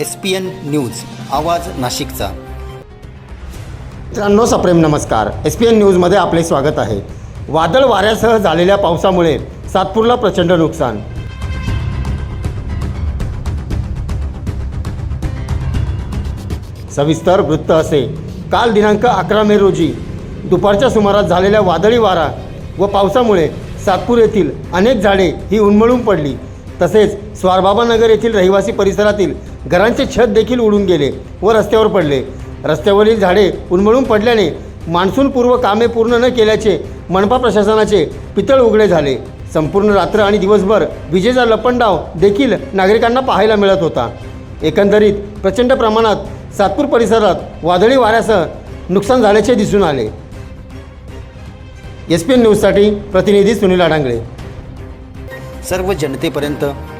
S P N news आवाज नाशिकचा. मित्रांनो सप्रेम नमस्कार. एस पी एन न्यूजमध्ये आपले स्वागत आहे. वादळ वाऱ्यासह झालेल्या पावसामुळे सातपूरला प्रचंड नुकसान. सविस्तर वृत्त असे. काल दिनांक अकरा मे रोजी दुपारच्या सुमारास झालेल्या वादळी वारा व पावसामुळे सातपूर येथील अनेक झाडे ही उन्मळून पडली. तसेच स्वारबाबानगर येथील रहिवासी परिसरातील घरांचे छत देखील उडून गेले व रस्त्यावर पडले. रस्त्यावरील झाडे उन्मळून पडल्याने मान्सूनपूर्व कामे पूर्ण न केल्याचे मनपा प्रशासनाचे पितळ उघडे झाले. संपूर्ण रात्र आणि दिवसभर विजेचा लपंडाव देखील नागरिकांना पाहायला मिळत होता. एकंदरीत प्रचंड प्रमाणात सातपूर परिसरात वादळी वाऱ्यासह नुकसान झाल्याचे दिसून आले. एस पी एन न्यूजसाठी प्रतिनिधी सुनील अडांगळे सर्व जनतेपर्यंत